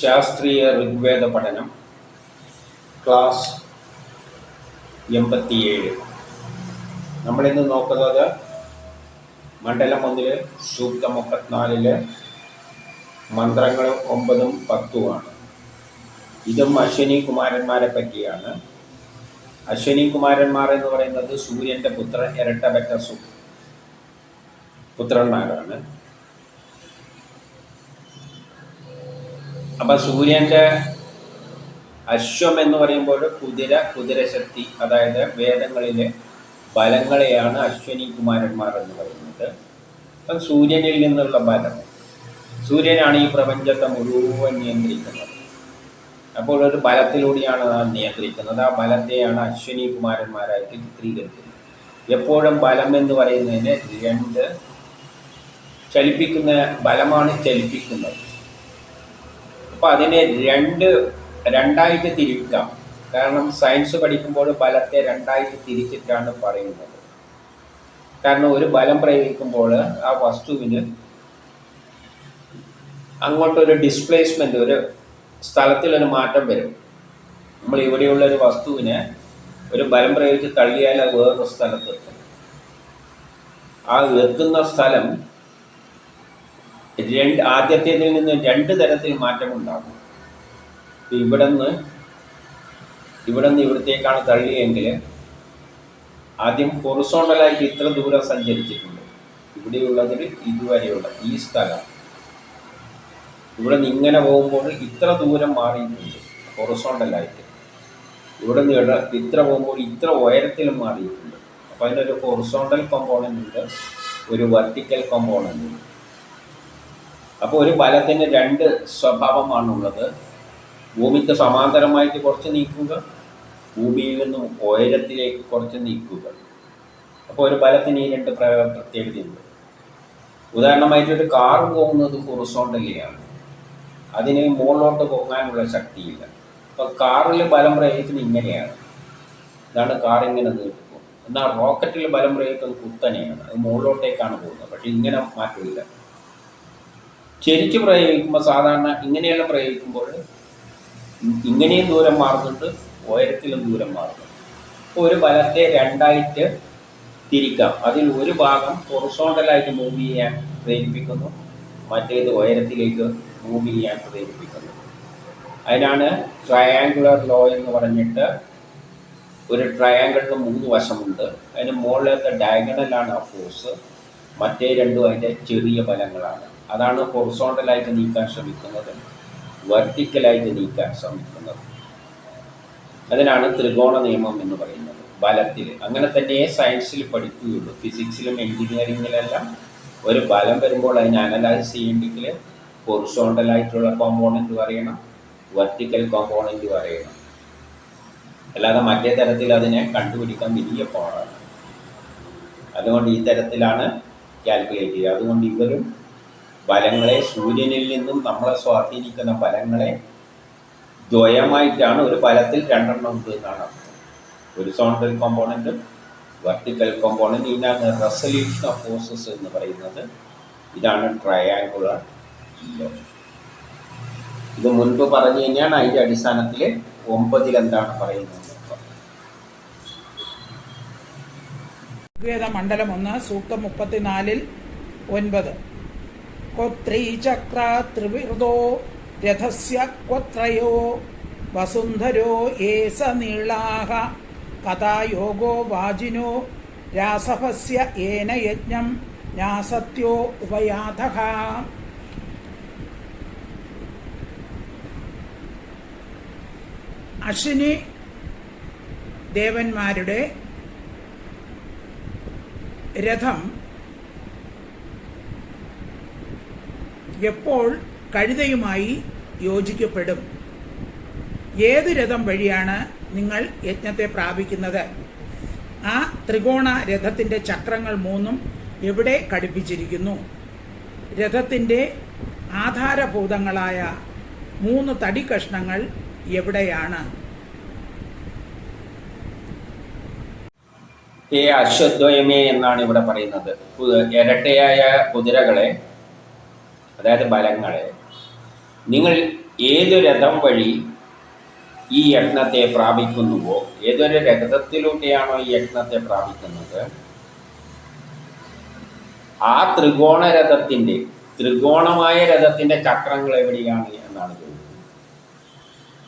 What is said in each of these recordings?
ശാസ്ത്രീയ ഋഗ്വേദ പഠനം ക്ലാസ് എൺപത്തിയേഴ്. നമ്മളിന്ന് നോക്കുന്നത് മണ്ഡലം ഒന്നിലെ സൂക്തം മുപ്പത്തിനാലിൽ മന്ത്രങ്ങൾ ഒമ്പതും പത്തുമാണ്. ഇതും അശ്വനി കുമാരന്മാരെ പറ്റിയാണ്. അശ്വനി കുമാരന്മാർ എന്ന് പറയുന്നത് സൂര്യന്റെ പുത്രൻ ഇരട്ടപറ്റ സു പുത്രന്മാരാണ്. അപ്പം സൂര്യന്റെ അശ്വം എന്ന് പറയുമ്പോൾ കുതിര കുതിരശക്തി അതായത് വേദങ്ങളിലെ ബലങ്ങളെയാണ് അശ്വനി കുമാരന്മാർ എന്ന് പറയുന്നത്. അപ്പം സൂര്യനിൽ നിന്നുള്ള ബലം. സൂര്യനാണ് ഈ പ്രപഞ്ചത്തെ മുഴുവൻ നിയന്ത്രിക്കുന്നത്. അപ്പോൾ ഒരു ബലത്തിലൂടെയാണ് നാം നിയന്ത്രിക്കുന്നത്. ആ ബലത്തെയാണ് അശ്വനി കുമാരന്മാരായിട്ട് ചിത്രീകരിക്കുന്നത്. എപ്പോഴും ബലം എന്ന് പറയുന്നതിന് രണ്ട് ചലിപ്പിക്കുന്ന ബലമാണ് ചലിപ്പിക്കുന്നത്. അപ്പോൾ അതിനെ രണ്ട് രണ്ടായിട്ട് തിരിക്കാം. കാരണം സയൻസ് പഠിക്കുമ്പോൾ ബലത്തെ രണ്ടായിട്ട് തിരിച്ചിട്ടാണ് പറയുന്നത്. കാരണം ഒരു ബലം പ്രയോഗിക്കുമ്പോൾ ആ വസ്തുവിന് അങ്ങോട്ടൊരു ഡിസ്പ്ലേസ്മെന്റ് ഒരു സ്ഥലത്തിലൊരു മാറ്റം വരും. നമ്മൾ ഇവിടെയുള്ള ഒരു വസ്തുവിനെ ഒരു ബലം പ്രയോഗിച്ച് തള്ളിയാൽ അത് വേറൊരു സ്ഥലത്ത് എത്തും. ആ എത്തുന്ന സ്ഥലം രണ്ട് ആദ്യത്തേതിൽ നിന്ന് രണ്ട് തരത്തിൽ മാറ്റമുണ്ടാകും. ഇവിടെ നിന്ന് ഇവിടെ നിന്ന് ഇവിടത്തേക്കാണ് തള്ളിയെങ്കിൽ ആദ്യം ഹൊറിസോണ്ടലായിട്ട് ഇത്ര ദൂരം സഞ്ചരിച്ചിട്ടുണ്ട്. ഇവിടെയുള്ളതിൽ ഇതുവരെയുള്ള ഈ സ്ഥലം. ഇവിടെ നിന്ന് ഇങ്ങനെ പോകുമ്പോൾ ഇത്ര ദൂരം മാറിയിട്ടുണ്ട് ഹൊറിസോണ്ടലായിട്ട്. ഇവിടെ നിന്ന് ഇത്ര പോകുമ്പോൾ ഇത്ര ഉയരത്തിലും മാറിയിട്ടുണ്ട്. അപ്പോൾ അതിനൊരു ഹൊറിസോണ്ടൽ കമ്പോണന്റ് ഉണ്ട് ഒരു വെർട്ടിക്കൽ കമ്പോണന്റ് ഉണ്ട്. അപ്പോൾ ഒരു ബലത്തിന് രണ്ട് സ്വഭാവമാണുള്ളത്. ഭൂമിക്ക് സമാന്തരമായിട്ട് കുറച്ച് നീക്കുക ഭൂമിയിൽ നിന്നും ഉയരത്തിലേക്ക് കുറച്ച് നീക്കുക. അപ്പോൾ ഒരു ബലത്തിന് ഈ രണ്ട് പ്ര- പ്രത്യേകതയുണ്ട്. ഉദാഹരണമായിട്ട് ഒരു കാർ പോകുന്നത് ഹൊറിസോണ്ടലിയാണ്. അതിന് മുകളിലോട്ട് പോകാനുള്ള ശക്തിയില്ല. അപ്പോൾ കാറിൽ ബലം പ്രയോഗിക്കുന്നത് ഇങ്ങനെയാണ്. ഇതാണ് കാർ ഇങ്ങനെ നീട്ടും എന്നാൽ റോക്കറ്റിൽ ബലം പ്രയോഗിക്കുന്നത് കുത്തനെയാണ്. അത് മുകളിലോട്ടേക്കാണ് പോകുന്നത്. പക്ഷേ ഇങ്ങനെ മാറ്റമില്ല. ശരിക്ക് പ്രയോഗിക്കുമ്പോൾ സാധാരണ ഇങ്ങനെയുള്ള പ്രയോഗിക്കുമ്പോൾ ഇങ്ങനെയും ദൂരം മാറുന്നുണ്ട് ഉയരത്തിലും ദൂരം മാറുന്നുണ്ട്. ഒരു ബലത്തെ രണ്ടായിട്ട് തിരിക്കാം. അതിൽ ഒരു ഭാഗം ഹൊറിസോണ്ടലായിട്ട് മൂവ് ചെയ്യാൻ പ്രേരിപ്പിക്കുന്നു മറ്റേത് ഉയരത്തിലേക്ക് മൂവ് ചെയ്യാൻ പ്രേരിപ്പിക്കുന്നു. അതിനാണ് ട്രയാങ്കുലർ ലോ എന്ന് പറഞ്ഞിട്ട് ഒരു ട്രയാങ്കിളിന് മൂന്ന് വശമുണ്ട്. അതിന് മുകളിലത്തെ ഡയഗണലാണ് ആ ഫോഴ്സ് മറ്റേ രണ്ടും അതിന്റെ ചെറിയ ബലങ്ങളാണ് അതാണ് ഹൊറിസോണ്ടലായിട്ട് നീക്കാൻ ശ്രമിക്കുന്നത് വെർട്ടിക്കലായിട്ട് നീക്കാൻ ശ്രമിക്കുന്നത്. അതിനാണ് ത്രികോണ നിയമം എന്ന് പറയുന്നത്. ബലത്തിൽ. അങ്ങനെ തന്നെ സയൻസിൽ പഠിക്കുകയുള്ളൂ. ഫിസിക്സിലും എഞ്ചിനീയറിങ്ങിലെല്ലാം ഒരു ബലം വരുമ്പോൾ അതിനെ അനലൈസ് ചെയ്യണമെങ്കിൽ ഹൊറിസോണ്ടലായിട്ടുള്ള കോമ്പോണന്റ് പറയണം വെർട്ടിക്കൽ കോമ്പോണന്റ് പറയണം അല്ലാതെ മറ്റേ തരത്തിൽ അതിനെ കണ്ടുപിടിക്കാൻ വലിയ പാടാണ്. അതുകൊണ്ട് ഈ തരത്തിലാണ് കാൽക്കുലേറ്റ് ചെയ്യുക. അതുകൊണ്ട് ഇവരും ബലങ്ങളെ സൂര്യനിൽ നിന്നും നമ്മളെ സ്വാധീനിക്കുന്ന ബലങ്ങളെ ദ്വയമായിട്ടാണ് ഒരു ഫലത്തിൽ രണ്ടെണ്ണം ഉണ്ട് എന്നാണ് ഒരു ഹൊറിസോണ്ടൽ കോമ്പോണന്റും വെർട്ടിക്കൽ കോമ്പോണന്റ് ഇതിനകത്ത് റെസൊല്യൂഷൻ ഓഫ് ഫോഴ്സസ് എന്ന് പറയുന്നത്. ഇതാണ് ട്രയാങ്കുലർ ഇത് മുൻപ് പറഞ്ഞു കഴിഞ്ഞാൽ അതിന്റെ അടിസ്ഥാനത്തിൽ ഒമ്പതിൽ എന്താണ് പറയുന്നത്. മണ്ഡലം ഒന്ന് സൂക്തം മുപ്പത്തിനാലിൽ ഒൻപത്. കൊത്രൈചക്ര ത്രിവിർദോ രഥസ്യ ക്വത്രയോ വസുന്ധരോ ഏസ നീളാഹ കഥായോഗോ വാജിനോ രാസഭസ്യ ഏന യജ്ഞം ന്യാസത്യോ ഉപയാധ അശ്വിനി ദേവന്മാരുടെ രഥം എപ്പോൾ കഴുതയുമായി യോജിക്കപ്പെടും? ഏത് രഥം വഴിയാണ് നിങ്ങൾ യജ്ഞത്തെ പ്രാപിക്കുന്നത്? ആ ത്രികോണ രഥത്തിന്റെ ചക്രങ്ങൾ മൂന്നും എവിടെ ഘടിപ്പിച്ചിരിക്കുന്നു? രഥത്തിന്റെ ആധാരഭൂതങ്ങളായ മൂന്ന് തടി കഷ്ണങ്ങൾ എവിടെയാണ്? ഏ അശ്വദ്വയമേ എന്നാണ് ഇവിടെ പറയുന്നത്. ഇരട്ടയായ കുതിരകളെ അതായത് ബലങ്ങളെ. നിങ്ങൾ ഏതൊരു രഥം വഴി ഈ യജ്ഞത്തെ പ്രാപിക്കുന്നുവോ ഏതൊരു രഥത്തിലൂടെയാണോ ഈ യജ്ഞത്തെ പ്രാപിക്കുന്നത് ആ ത്രികോണ രഥത്തിന്റെ ത്രികോണമായ രഥത്തിന്റെ ചക്രങ്ങൾ എവിടെയാണ് എന്നാണ് ചോദിക്കുന്നത്.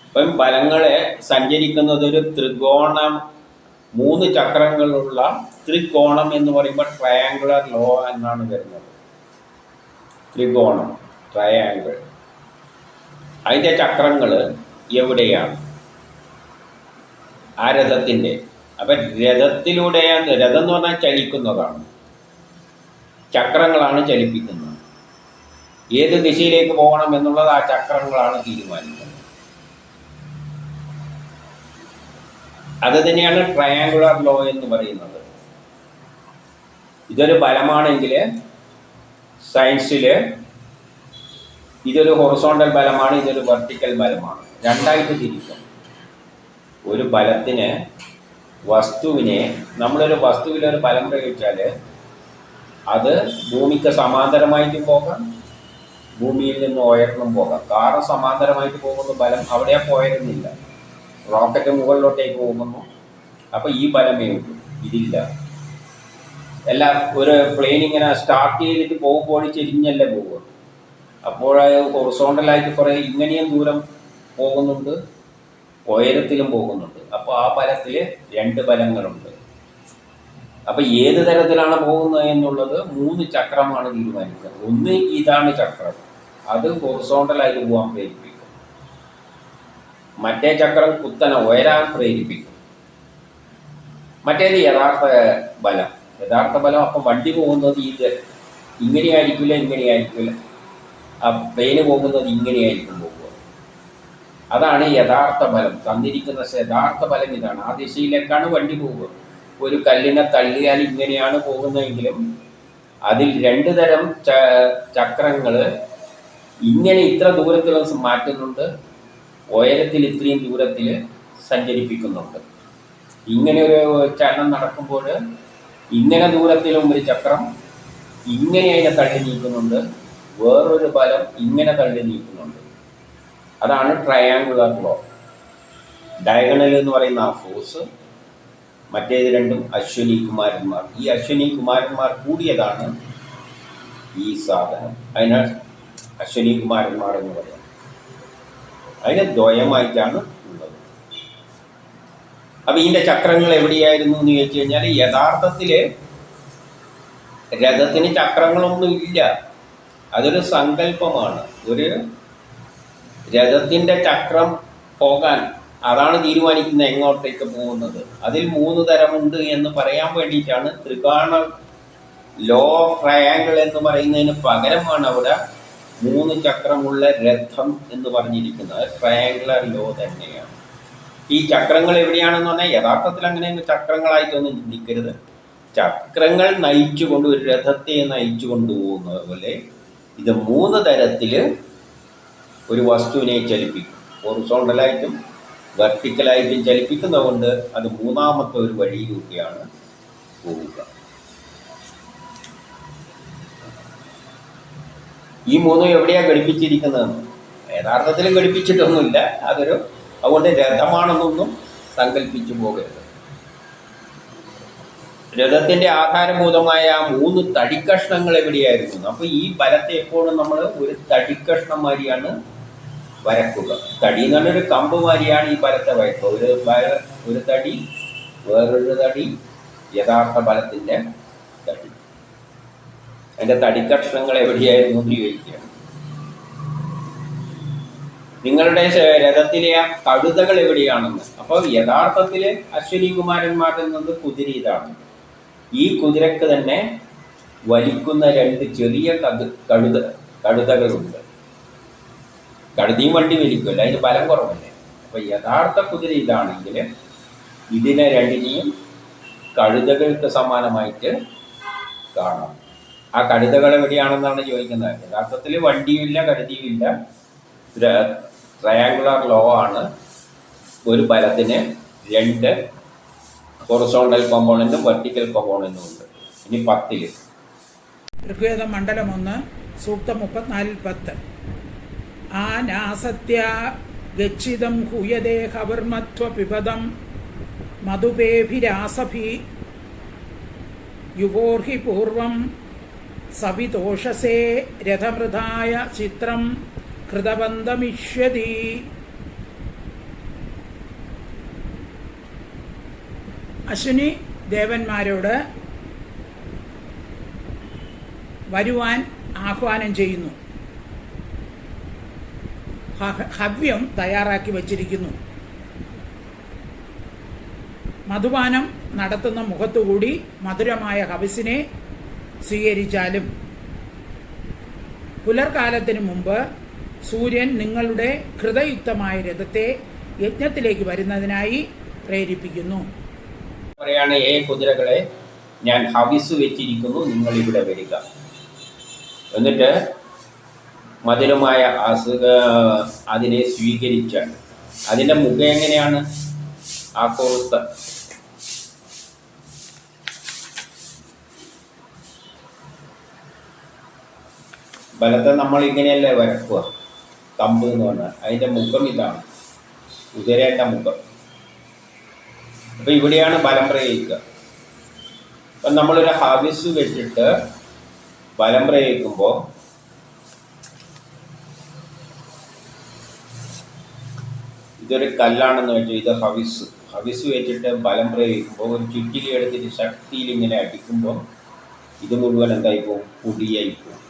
ഇപ്പം ബലങ്ങളെ സഞ്ചരിക്കുന്നത് ഒരു ത്രികോണം മൂന്ന് ചക്രങ്ങളുള്ള ത്രികോണം എന്ന് പറയുമ്പോൾ ട്രയാങ്കുലർ ലോ എന്നാണ് വരുന്നത്. ത്രികോണം ട്രയാങ്കിൾ അതിന്റെ ചക്രങ്ങൾ എവിടെയാണ്? ആ രഥത്തിന്റെ അപ്പം രഥത്തിലൂടെയാണ് രഥം എന്ന് പറഞ്ഞാൽ ചലിക്കുന്നതാണ്. ചക്രങ്ങളാണ് ചലിപ്പിക്കുന്നത്. ഏത് ദിശയിലേക്ക് പോകണം എന്നുള്ളത് ആ ചക്രങ്ങളാണ് തീരുമാനിക്കുന്നത്. അത് തന്നെയാണ് ട്രയാങ്കുലർ ലോ എന്ന് പറയുന്നത്. ഇതൊരു ബലമാണെങ്കിൽ സയൻസിൽ ഇതൊരു ഹൊറിസോണ്ടൽ ബലമാണ് ഇതൊരു വെർട്ടിക്കൽ ബലമാണ്. രണ്ടായിട്ട് തിരിക്കും. ഒരു ബലത്തിന് വസ്തുവിനെ നമ്മളൊരു വസ്തുവിലൊരു ബലം പ്രയോഗിച്ചാൽ അത് ഭൂമിക്ക് സമാന്തരമായിട്ട് പോകാം ഭൂമിയിൽ നിന്ന് ഉയർന്നും പോകാം. കാറ് സമാന്തരമായിട്ട് പോകുന്ന ബലം അവിടെ പോയിരുന്നില്ല. റോക്കറ്റ് മുകളിലോട്ടേക്ക് പോകുന്നു. അപ്പോൾ ഈ ബലമേ ഉള്ളൂ. ഇതില്ല. എല്ലാം ഒരു പ്ലെയിൻ ഇങ്ങനെ സ്റ്റാർട്ട് ചെയ്തിട്ട് പോകുമ്പോൾ ചെരിഞ്ഞല്ലേ പോവുക. അപ്പോൾ ഹൊറിസോണ്ടലായിട്ട് കുറേ ഇങ്ങനെയും ദൂരം പോകുന്നുണ്ട് ഉയരത്തിലും പോകുന്നുണ്ട്. അപ്പോൾ ആ ബലത്തിൽ രണ്ട് ബലങ്ങളുണ്ട് അപ്പോൾ ഏത് തരത്തിലാണ് പോകുന്നത് എന്നുള്ളത് മൂന്ന് ചക്രമാണ് തീരുമാനിക്കുന്നത്. ഒന്ന് ഇതാണ് ചക്രം. അത് ഹൊറിസോണ്ടലായിട്ട് പോകാൻ പ്രേരിപ്പിക്കും. മറ്റേ ചക്രം കുത്തനെ ഉയരാൻ പ്രേരിപ്പിക്കും. മറ്റേത് യഥാർത്ഥ ബലം യഥാർത്ഥ ബലം അപ്പം വണ്ടി പോകുന്നത് ഇത് ഇങ്ങനെയായിരിക്കില്ല ഇങ്ങനെയായിരിക്കില്ല. ആ പ്ലെയിന് പോകുന്നത് ഇങ്ങനെയായിരിക്കും പോകുക. അതാണ് യഥാർത്ഥ ബലം തന്നിരിക്കുന്ന യഥാർത്ഥ ബലം ഇതാണ്. ആ ദിശയിലേക്കാണ് വണ്ടി പോവുക ഒരു കല്ലിനെ തള്ളിയാൽ ഇങ്ങനെയാണ് പോകുന്നതെങ്കിലും അതിൽ രണ്ട് തരം ചക്രങ്ങൾ ഇങ്ങനെ ഇത്ര ദൂരത്തിൽ മാറ്റുന്നുണ്ട്. ഉയരത്തിൽ ഇത്രയും ദൂരത്തിൽ സഞ്ചരിപ്പിക്കുന്നുണ്ട്. ഇങ്ങനെ ഒരു ചലനം നടക്കുമ്പോൾ ഇങ്ങനെ ദൂരത്തിലും ഒരു ചക്രം ഇങ്ങനെ അതിനെ തള്ളി നീക്കുന്നുണ്ട്. വേറൊരു ഫലം ഇങ്ങനെ തള്ളി നീക്കുന്നുണ്ട്. അതാണ് ട്രയാങ്കുലർ ലോ ഡയഗണൽ എന്ന് പറയുന്ന ആ ഫോഴ്സ് മറ്റേത് രണ്ടും അശ്വനി കുമാരന്മാർ. ഈ അശ്വനി കുമാരന്മാർ കൂടിയതാണ് ഈ സാധനം. അതിനാൽ അശ്വനി കുമാരന്മാർ എന്ന് പറയുന്നത്. അതിന് ദ്വയമായിട്ടാണ് ഉള്ളത് ഇതിന്റെ ചക്രങ്ങൾ എവിടെയായിരുന്നു എന്ന് ചോദിച്ചു കഴിഞ്ഞാൽ യഥാർത്ഥത്തിൽ രഥത്തിന് ചക്രങ്ങളൊന്നും ഇല്ല. അതൊരു സങ്കല്പമാണ്. ഒരു രഥത്തിന്റെ ചക്രം പോകാൻ അതാണ് തീരുമാനിക്കുന്നത് എങ്ങോട്ടേക്ക് പോകുന്നത്. അതിൽ മൂന്ന് തരമുണ്ട് എന്ന് പറയാൻ വേണ്ടിയിട്ടാണ് ത്രികോണ ലോ ട്രയാങ്കിൾ എന്ന് പറയുന്നതിന് പകരമാണ് അവിടെ മൂന്ന് ചക്രമുള്ള രഥം എന്ന് പറഞ്ഞിരിക്കുന്നത്. ട്രയാങ്കുലർ ലോ തന്നെയാണ്. ഈ ചക്രങ്ങൾ എവിടെയാണെന്ന് പറഞ്ഞാൽ യഥാർത്ഥത്തിൽ അങ്ങനെ ചക്രങ്ങളായിട്ടൊന്നും ചിന്തിക്കരുത്. ചക്രങ്ങൾ നയിച്ചുകൊണ്ട് ഒരു രഥത്തെ നയിച്ചു കൊണ്ടുപോകുന്നത് പോലെ ഇത് മൂന്ന് തരത്തിൽ ഒരു വസ്തുവിനെ ചലിപ്പിക്കും. ഹൊറിസോണ്ടലായിട്ടും വെർട്ടിക്കലായിട്ടും ചലിപ്പിക്കുന്നതുകൊണ്ട് അത് മൂന്നാമത്തെ ഒരു വഴിയിലൂടെയാണ് പോവുക. ഈ മൂന്നും എവിടെയാണ് ഘടിപ്പിച്ചിരിക്കുന്നതെന്ന് യഥാർത്ഥത്തിലും ഘടിപ്പിച്ചിട്ടൊന്നുമില്ല. അതൊരു അതുകൊണ്ട് രഥമാണെന്നൊന്നും സങ്കല്പിച്ചു പോകരുത്. രഥത്തിന്റെ ആധാരഭൂതമായ മൂന്ന് തടിക്കഷ്ണങ്ങൾ എവിടെയായിരുന്നു? അപ്പോൾ ഈ ബലത്തെ എപ്പോഴും നമ്മൾ ഒരു തടിക്കഷ്ണം മാതിരിയാണ് വരക്കുക. തടി എന്ന് പറഞ്ഞൊരു കമ്പ് മാതിരിയാണ് ഈ ബലത്തെ വരക്കുക. ഒരു ബല- ഒരു തടി വേറൊരു തടി യഥാർത്ഥ ബലത്തിന്റെ തടി. അതിന്റെ തടിക്കഷ്ണങ്ങൾ എവിടെയായിരുന്നു എന്ന് ചോദിക്കുകയാണ് നിങ്ങളുടെ രഥത്തിലെ ആ കഴുതകൾ എവിടെയാണെന്ന്. അപ്പോൾ യഥാർത്ഥത്തിൽ അശ്വനി കുമാരന്മാരിൽ നിന്ന് കുതിര ഇതാണ്. ഈ കുതിരക്ക് തന്നെ വലിക്കുന്ന രണ്ട് ചെറിയ കതു കഴുത കഴുതകളുണ്ട്. കഴുതിയും വണ്ടി വലിക്കുമല്ലോ അതിന് ബലം കുറവല്ലേ? അപ്പോൾ യഥാർത്ഥ കുതിര ഇതാണെങ്കിൽ ഇതിനെ രണ്ടിനെയും കഴുതകൾക്ക് സമാനമായിട്ട് കാണാം. ആ കഴുതകൾ എവിടെയാണെന്നാണ് ചോദിക്കുന്നത്. യഥാർത്ഥത്തിൽ വണ്ടിയുമില്ല കഴുതിയുമില്ല. ട്രയാങ്കുലർ ലോ ആണ്. ഒരു ബലത്തിന് രണ്ട് ഹൊറിസോണ്ടൽ കോമ്പോണന്റും വെർട്ടിക്കൽ കോമ്പോണന്റും ഉണ്ട്. ഇനി പത്തിൽ ഋഗ്വേദ മണ്ഡലം ഒന്ന് സൂക്തം മുപ്പത്തിനാലിൽ പത്ത്. ആനാസത്യ ഗച്ഛിതം ഹൂയതേ ഹവർമത്വപിപദം മധുപേഭിരാസഭി യുവോർഹി പൂർവം സവിതോഷസേ രഥമൃതായ ചിത്രം കൃതബന്ധമിഷ്യതി. അശ്വിനി ദേവന്മാരോട് വരുവാൻ ആഹ്വാനം ചെയ്യുന്നു. ഹവ്യം തയ്യാറാക്കി വച്ചിരിക്കുന്നു. മധുപാനം നടത്തുന്ന മുഖത്തുകൂടി മധുരമായ ഹവസിനെ സ്വീകരിച്ചാലും പുലർകാലത്തിന് മുമ്പ് സൂര്യൻ നിങ്ങളുടെ ഹൃദയുക്തമായ രഥത്തെ യജ്ഞത്തിലേക്ക് വരുന്നതിനായി പ്രേരിപ്പിക്കുന്നു. പറയാണ് ഏ കുതിരകളെ ഞാൻ ഹവിസ് വെച്ചിരിക്കുന്നു നിങ്ങൾ ഇവിടെ വരിക. എന്നിട്ട് മധുരമായ അസുഖ അതിനെ സ്വീകരിച്ച അതിന്റെ മുഖം എങ്ങനെയാണ്? ആ കൊറുത്ത ബലത്തെ നമ്മൾ ഇങ്ങനെയല്ലേ വരക്കുക? കമ്പ് എന്ന് പറഞ്ഞാൽ അതിന്റെ മുഖം ഇതാണ്. കുതിരേന്റെ മുഖം. അപ്പോൾ ഇവിടെയാണ് ബലം പ്രയോഗിക്കുക. അപ്പം നമ്മളൊരു ഹവിസ് വെച്ചിട്ട് ബലം പ്രയോഗിക്കുമ്പോൾ ഇതൊരു കല്ലാണെന്ന് വെച്ചാൽ ഇത് ഹവിസ്. ഹവിസ് വെച്ചിട്ട് ബലം പ്രയോഗിക്കുമ്പോൾ ഒരു ചുറ്റിലി എടുത്തിട്ട് ശക്തിയിൽ ഇങ്ങനെ അടിക്കുമ്പോൾ ഇത് മുഴുവൻ എന്തായിപ്പോൾ പോകും.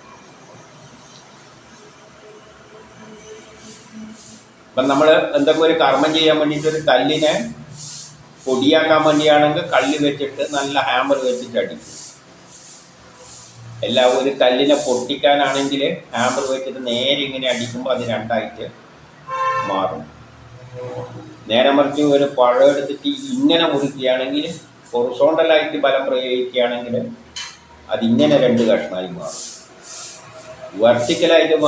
അപ്പം നമ്മൾ എന്തൊക്കെ ഒരു കർമ്മം ചെയ്യാൻ വേണ്ടിയിട്ട് ഒരു കല്ലിനെ പൊടിയാക്കാൻ വേണ്ടിയാണെങ്കിൽ കല്ല് വെച്ചിട്ട് നല്ല ഹാമർ വെച്ചിട്ട് അടിക്കും. എല്ലാ ഒരു കല്ലിനെ പൊട്ടിക്കാനാണെങ്കിൽ ഹാമർ വെച്ചിട്ട് നേരെ ഇങ്ങനെ അടിക്കുമ്പോൾ അത് രണ്ടായിട്ട് മാറും. നേരെ മറിച്ച് ഒരു പഴം എടുത്തിട്ട് ഇങ്ങനെ മുറിക്കുകയാണെങ്കിൽ ഹൊറിസോണ്ടലായിട്ട് ബലം പ്രയോഗിക്കുകയാണെങ്കിൽ അതിങ്ങനെ രണ്ട് കഷ്ണമായി മാറും. വെർട്ടിക്കലായിട്ട്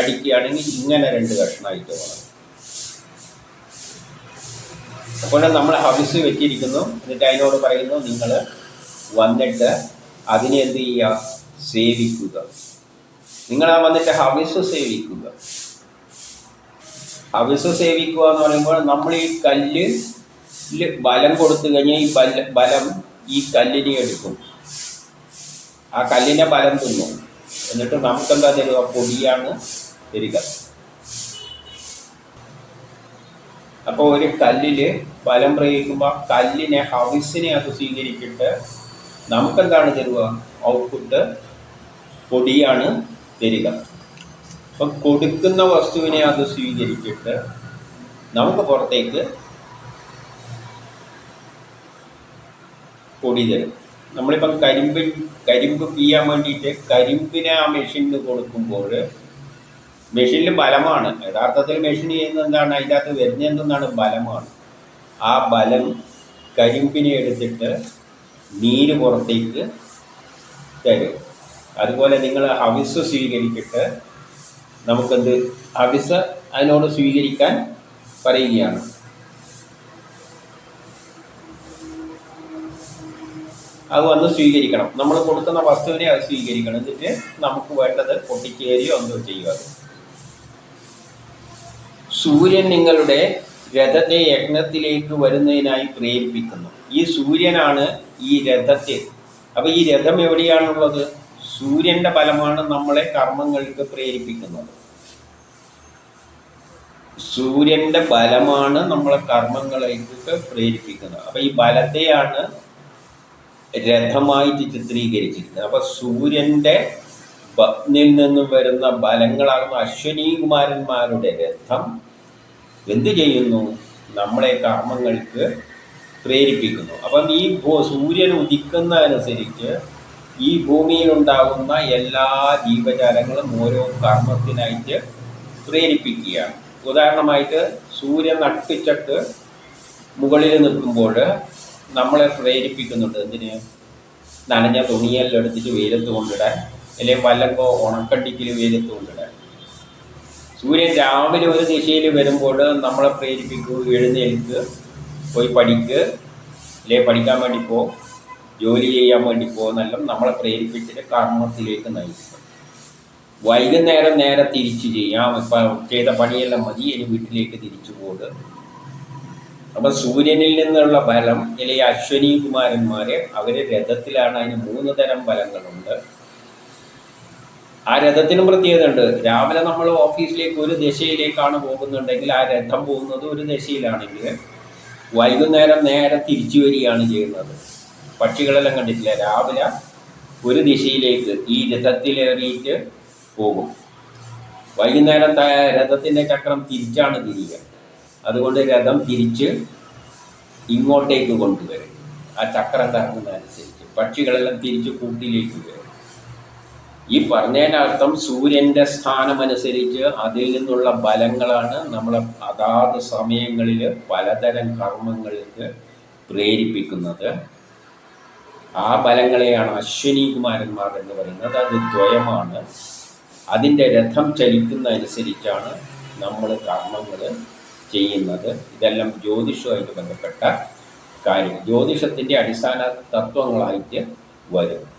അടിക്കുകയാണെങ്കിൽ ഇങ്ങനെ രണ്ട് കഷ്ണമായിട്ട് മാറും. അപ്പോൾ നമ്മൾ ഹവിസ് വെച്ചിരിക്കുന്നു. എന്നിട്ട് അതിനോട് പറയുന്നു നിങ്ങൾ വന്നിട്ട് അതിനെ എന്ത് ചെയ്യുക? സേവിക്കുക. നിങ്ങൾ ആ വന്നിട്ട് ഹവിസ് സേവിക്കുക. ഹവിസ് സേവിക്കുക എന്ന് പറയുമ്പോൾ നമ്മൾ ഈ കല്ല് ബലം കൊടുത്തു കഴിഞ്ഞാൽ ഈ ബല ബലം ഈ കല്ലിനെ എടുക്കും. ആ കല്ലിനെ ബലം തിന്നും. എന്നിട്ട് നമുക്കെന്താ തരിക? പൊടിയാണ് തരിക. അപ്പോൾ ഒരു കല്ലിൽ ബലം പ്രയോഗിക്കുമ്പോൾ കല്ലിനെ ഹവിസിനെ അത് സ്വീകരിച്ചിട്ട് നമുക്കെന്താണ് തരുക? ഔട്ട്പുട്ട് പൊടിയാണ് തരിക. അപ്പം കൊടുക്കുന്ന വസ്തുവിനെ അത് സ്വീകരിച്ചിട്ട് നമുക്ക് പുറത്തേക്ക് പൊടി തരും. നമ്മളിപ്പം കരിമ്പിൽ കരിമ്പ് പിയാൻ വേണ്ടിയിട്ട് കരിമ്പിനെ ആ മെഷീനിൽ കൊടുക്കുമ്പോൾ മെഷീനിൽ ബലമാണ്. യഥാർത്ഥത്തിൽ മെഷീൻ ചെയ്യുന്നത് എന്താണ് അതിന്റെ അകത്ത് വരുന്നത് എന്തെന്നാണ്? ബലമാണ്. ആ ബലം കരിമ്പിനെ എടുത്തിട്ട് നീര് പുറത്തേക്ക് തരും. അതുപോലെ നിങ്ങൾ ഹവിസ് സ്വീകരിച്ചിട്ട് നമുക്കെന്ത്? ഹവിസ് അതിനോട് സ്വീകരിക്കാൻ പറയുകയാണ്. അത് വന്ന് സ്വീകരിക്കണം. നമ്മൾ കൊടുക്കുന്ന വസ്തുവിനെ അത് സ്വീകരിക്കണം. എന്നിട്ട് നമുക്ക് വേണ്ടത് പൊട്ടിക്കേരിയോ എന്തോ ചെയ്യുക. സൂര്യൻ നിങ്ങളുടെ രഥത്തെ യജ്ഞത്തിലേക്ക് വരുന്നതിനായി പ്രേരിപ്പിക്കുന്നു. ഈ സൂര്യനാണ് ഈ രഥത്തെ. അപ്പൊ ഈ രഥം എവിടെയാണുള്ളത്? സൂര്യന്റെ ഫലമാണ് നമ്മളെ കർമ്മങ്ങൾക്ക് പ്രേരിപ്പിക്കുന്നത്. സൂര്യന്റെ ബലമാണ് നമ്മളെ കർമ്മങ്ങളേക്ക് പ്രേരിപ്പിക്കുന്നത്. അപ്പൊ ഈ ബലത്തെയാണ് രഥമായിട്ട് ചിത്രീകരിച്ചിരിക്കുന്നത്. അപ്പൊ സൂര്യന്റെ ബ- നിന്നും വരുന്ന ബലങ്ങളാകുന്ന അശ്വനീ കുമാരന്മാരുടെ രഥം എന്ത് ചെയ്യുന്നു? നമ്മളെ കർമ്മങ്ങൾക്ക് പ്രേരിപ്പിക്കുന്നു. അപ്പം ഈ ഭൂ സൂര്യൻ ഉദിക്കുന്നതനുസരിച്ച് ഈ ഭൂമിയിലുണ്ടാകുന്ന എല്ലാ ജീവജാലങ്ങളും ഓരോ കർമ്മത്തിനായിട്ട് പ്രേരിപ്പിക്കുകയാണ്. ഉദാഹരണമായിട്ട് സൂര്യൻ നട്ടിച്ചിട്ട് മുകളിൽ നിൽക്കുമ്പോൾ നമ്മളെ പ്രേരിപ്പിക്കുന്നുണ്ട്. എന്തിന്? നനഞ്ഞ തുണിയെല്ലാം എടുത്തിട്ട് വെയിലത്ത് കൊണ്ടിടാൻ. അല്ലെങ്കിൽ വല്ലപ്പോ ഉണക്കണ്ടിക്കിൽ വെയിലത്ത് കൊണ്ടിടാൻ സൂര്യൻ രാവിലെ ഒരു ദിശയിൽ വരുമ്പോൾ നമ്മളെ പ്രേരിപ്പിക്കൂ എഴുന്നേൽക്ക് പോയി പഠിക്ക് അല്ലെ പഠിക്കാൻ വേണ്ടി പോ ജോലി ചെയ്യാൻ വേണ്ടി പോകുന്നെല്ലാം നമ്മളെ പ്രേരിപ്പിച്ചിട്ട് കർമ്മത്തിലേക്ക് നയിക്കും. വൈകുന്നേരം നേരെ തിരിച്ചു ചെയ്യാം. ഇപ്പം ചെയ്ത പണിയെല്ലാം മതി. ഇനി വീട്ടിലേക്ക് തിരിച്ചു പോകും അപ്പം സൂര്യനിൽ നിന്നുള്ള ബലം അല്ലെങ്കിൽ അശ്വനി കുമാരന്മാരെ അവർ രഥത്തിലാണ്. അതിന് മൂന്ന് തരം ബലങ്ങളുണ്ട്. ആ രഥത്തിനും പ്രത്യേകത ഉണ്ട്. രാവിലെ നമ്മൾ ഓഫീസിലേക്ക് ഒരു ദിശയിലേക്കാണ് പോകുന്നുണ്ടെങ്കിൽ ആ രഥം പോകുന്നത് ഒരു ദിശയിലാണെങ്കിൽ വൈകുന്നേരം നേരെ തിരിച്ചു വരികയാണ് ചെയ്യുന്നത്. പക്ഷികളെല്ലാം കണ്ടിട്ടില്ല. രാവിലെ ഒരു ദിശയിലേക്ക് ഈ രഥത്തിലേറിയിട്ട് പോകും. വൈകുന്നേരം രഥത്തിന്റെ ചക്രം തിരിച്ചാണ് തിരിയുക. അതുകൊണ്ട് രഥം തിരിച്ച് ഇങ്ങോട്ടേക്ക് കൊണ്ടുവരും. ആ ചക്രം കറങ്ങുന്നതനുസരിച്ച് പക്ഷികളെല്ലാം തിരിച്ച് കൂട്ടിലേക്ക് വരും. ഈ പറഞ്ഞതിനർത്ഥം സൂര്യന്റെ സ്ഥാനമനുസരിച്ച് അതിൽ നിന്നുള്ള ബലങ്ങളാണ് നമ്മളെ അതാത് സമയങ്ങളിൽ പലതരം കർമ്മങ്ങൾക്ക് പ്രേരിപ്പിക്കുന്നത്. ആ ബലങ്ങളെയാണ് അശ്വിനി കുമാരന്മാർ എന്ന് പറയുന്നത്. അത് ദ്വയമാണ്. അതിന്റെ രഥം ചലിക്കുന്ന അനുസരിച്ചാണ് നമ്മൾ കർമ്മങ്ങൾ ചെയ്യുന്നത്. ഇതെല്ലാം ജ്യോതിഷവുമായിട്ട് ബന്ധപ്പെട്ട കാര്യം ജ്യോതിഷത്തിന്റെ അടിസ്ഥാന തത്വങ്ങളായിട്ട് വരും.